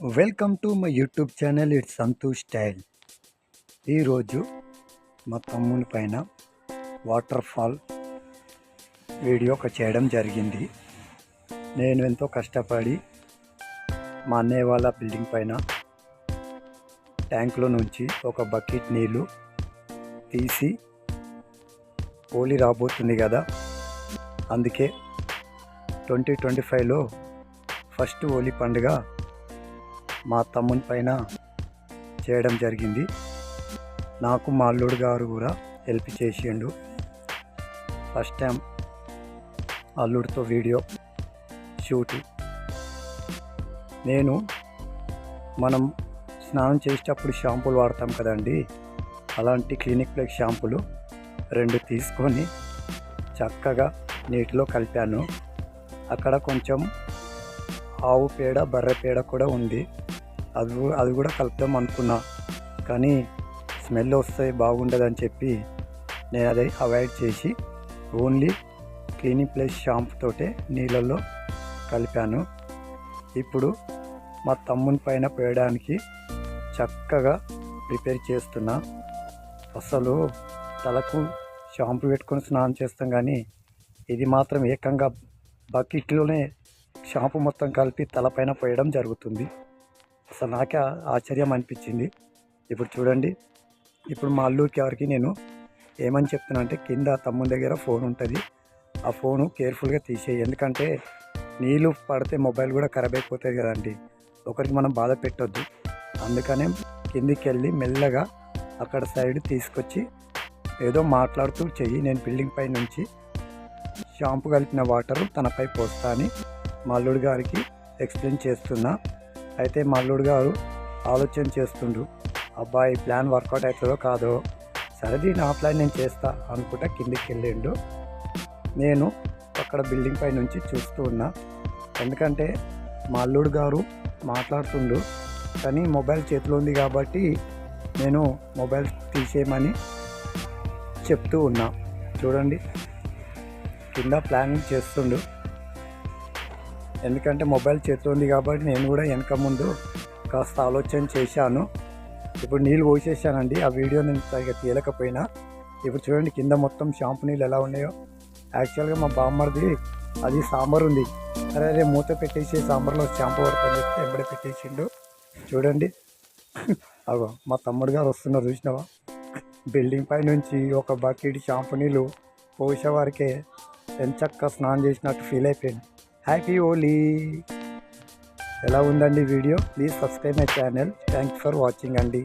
Welcome to my YouTube channel it's Santosh style ఈరోజు మా తమ్ముని పైన వాటర్ ఫాల్ వీడియో ఒక చేయడం జరిగింది. నేను ఎంతో కష్టపడి మా అన్నయ్య వాళ్ళ బిల్డింగ్ పైన ట్యాంక్లో నుంచి ఒక బకెట్ నీళ్ళు తీసి హోలీ రాబోతుంది కదా. అందుకే ట్వంటీ ట్వంటీ ఫైవ్లో ఫస్ట్ హోలీ పండుగ మా తమ్ముని పైన చేయడం జరిగింది. నాకు మా అల్లుడు గారు కూడా హెల్ప్ చేసిండు. ఫస్ట్ టైం అల్లుడితో వీడియో షూట్. నేను మనం స్నానం చేసేటప్పుడు షాంపూలు వాడతాం కదండి. అలాంటి క్లినిక్ ప్లస్ షాంపూలు రెండు తీసుకొని చక్కగా నీటిలో కలిపాను. అక్కడ కొంచెం ఆవు పేడ బర్రె పేడ కూడా ఉంది. అది అది కూడా కలుపుదాం అనుకున్నా. కానీ స్మెల్ వస్తే బాగుండదని చెప్పి నేను అది అవాయిడ్ చేసి ఓన్లీ క్లీనింగ్ ప్లస్ షాంపూ తోటే నీళ్ళల్లో కలిపాను. ఇప్పుడు మా తమ్ముని పైన పోయడానికి చక్కగా ప్రిపేర్ చేస్తున్నా. అసలు తలకు షాంపూ పెట్టుకొని స్నానం చేస్తాం కానీ ఇది మాత్రం ఏకంగా బకెట్లోనే షాంపు మొత్తం కలిపి తలపైన పోయడం జరుగుతుంది. అసలు నాకే ఆశ్చర్యం అనిపించింది. ఇప్పుడు చూడండి ఇప్పుడు మా అల్లుడికి ఎవరికి నేను ఏమని చెప్తున్నా అంటే కింద తమ్ముని దగ్గర ఫోన్ ఉంటుంది. ఆ ఫోను కేర్ఫుల్గా తీసేయి. ఎందుకంటే నీళ్ళు పడితే మొబైల్ కూడా ఖరాబ్ అయిపోతుంది కదండి ఒకరికి మనం బాధ పెట్టొద్దు. అందుకనే కిందికి వెళ్ళి మెల్లగా అక్కడ సైడ్ తీసుకొచ్చి ఏదో మాట్లాడుతూ చెయ్యి. నేను బిల్డింగ్ పై నుంచి షాంపూ కలిపిన వాటర్ తనపై పోస్తా అని మల్లుడు గారికి ఎక్స్ప్లెయిన్ చేస్తున్నా. అయితే మల్లుడు గారు ఆలోచన చేస్తుండ్రు అబ్బాయి ప్లాన్ వర్కౌట్ అవుతుందో కాదో? సరేది నా ప్లాన్ నేను చేస్తా అనుకుంటా కిందికి వెళ్ళిండు. నేను అక్కడ బిల్డింగ్ పై నుంచి చూస్తూ ఉన్నా. ఎందుకంటే మా అల్లుడు గారు మాట్లాడుతుండు కానీ మొబైల్ చేతిలో ఉంది కాబట్టి నేను మొబైల్ తీసేయమని చెప్తూ ఉన్నా. చూడండి కింద ప్లానింగ్ చేస్తుండు. ఎందుకంటే మొబైల్ చేతిలో ఉంది కాబట్టి నేను కూడా వెనక ముందు కాస్త ఆలోచన చేశాను. ఇప్పుడు నీళ్ళు పోసేసానండి. ఆ వీడియో నేను సరిగ్గా తీయలేకపోయినా. ఇప్పుడు చూడండి కింద మొత్తం షాంపు నీళ్ళు ఎలా ఉన్నాయో. యాక్చువల్గా మా బామ్మర్ది అది సాంబార్ ఉంది. అరే అరే మూత పెట్టేసి సాంబార్లో షాంపూ పడుతుంది చెప్తే ఎంబడే పెట్టేసిండు. చూడండి. అగో మా తమ్ముడు గారు వస్తున్నారు చూసినావా? బిల్డింగ్ పై నుంచి ఒక బకెట్ షాంపూ నీళ్ళు పోసేవారికే ఎంచక్క స్నానం చేసినట్టు ఫీల్ అయిపోయింది హ్యాపీ ఓలీ ఎలా ఉందండి video? Please subscribe my channel thanks for watching అండి.